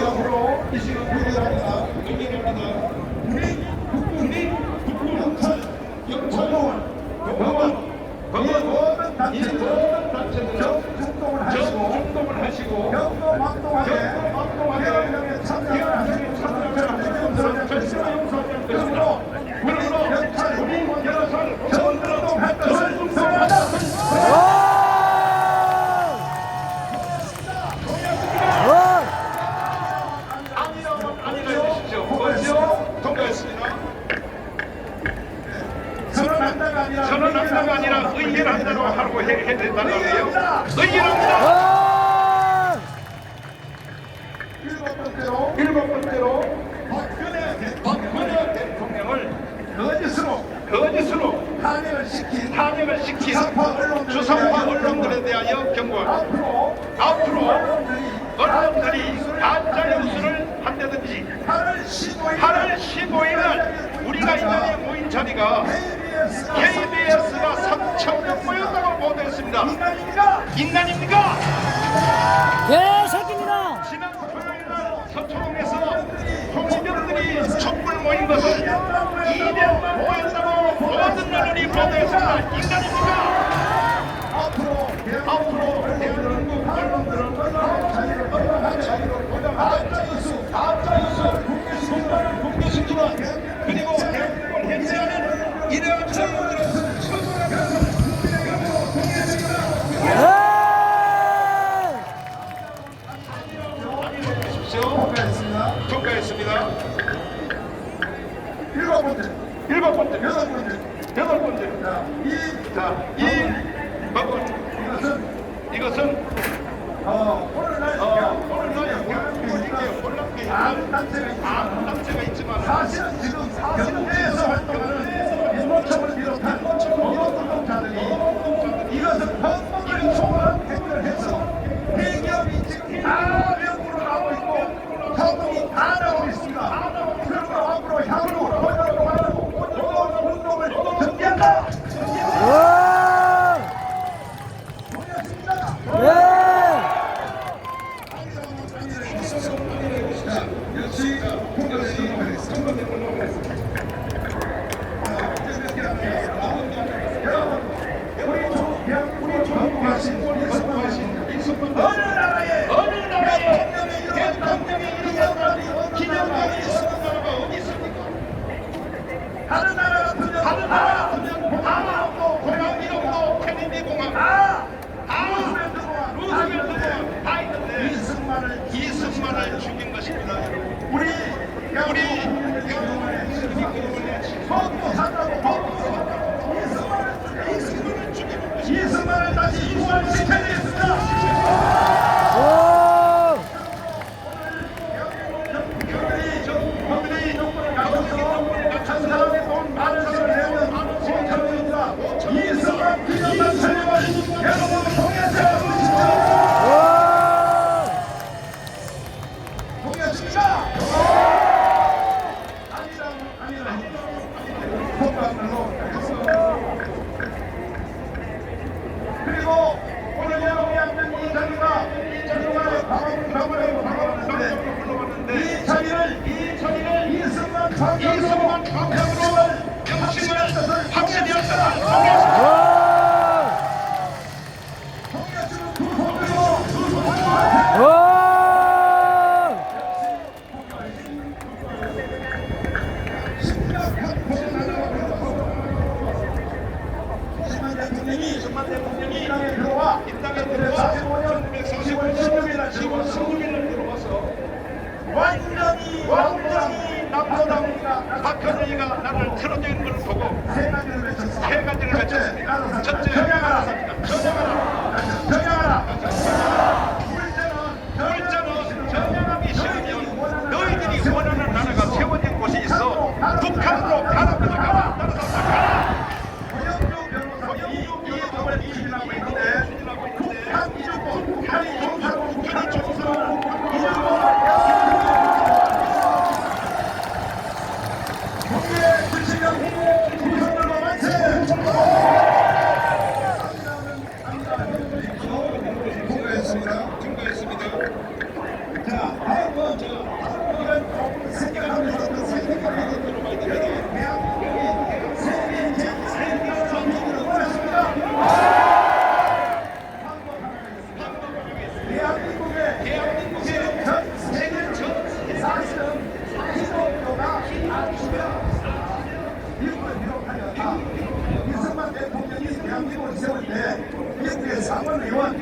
적으로 이 시간 회견합니다. 회견합니다. 우리 국군이 국군 경찰 경찰공원 병원 이 모든 단체들 적중동을 하시고 중동을 하시고 경도 막동하게 개혁령에 참여를 하시는 참여를 하시는 그러므로 우리 경찰 우리 경찰 전운동할 것을 명하다. 아니라면 아니라 해주십시오. 그것이요? 통과했습니다. 선언한다가 아니라 선언한다가 아니라 의결한다고 하고 해- 해달라고요. 의결합니다. 일곱 번째로 박근혜 박근혜 대통령을 거짓으로 거짓으로 탄핵을 시킨 탄핵을 시킨 주사파 언론들에 대하여 경고합니다. 앞으로 앞으로 언론들이 서초동에서 홍위병들이 촛불 모인 것은 200만 모였다고 모든 언론이 보도했습니다. 인간입니까? 앞으로 앞으로 대한민국 언론들은 가짜 뉴스 가짜 뉴스 국내시키는 통과했습니다. 일곱 번째 일곱 번째, 여덟 번째 여덟 번째. 자, 이 자, 이 법은 이것은 이것은 어, 오늘날 어, 오늘날 대한민국에 혼란케 안 단체가 아, 있지만 단체가 있지만 사실은 지금 경제에서 활동하는 일본청을 비롯한 노동자들이 이것은 헌법을 초월한 행위를 해서 대기업이 지금 다 외국으로 나오고 있고 현금이 다 나오고 있습니다. 그리고 앞으로 향후 노동 운동을 전개한다. 역시 여러분, 이승만 방향으로 명심을 확실히 할것 완전히 완전히 남자당 박근혜가 나를 틀어져 있는 걸 보고 세 가지를 외쳤습니다. 세 가지를 외쳤습니다. 첫째. 정양하라. 둘째는 둘째는 전향하기 싫으면 너희들이 원하는 나라가 세워진 곳이 있어 북한으로 一万，一。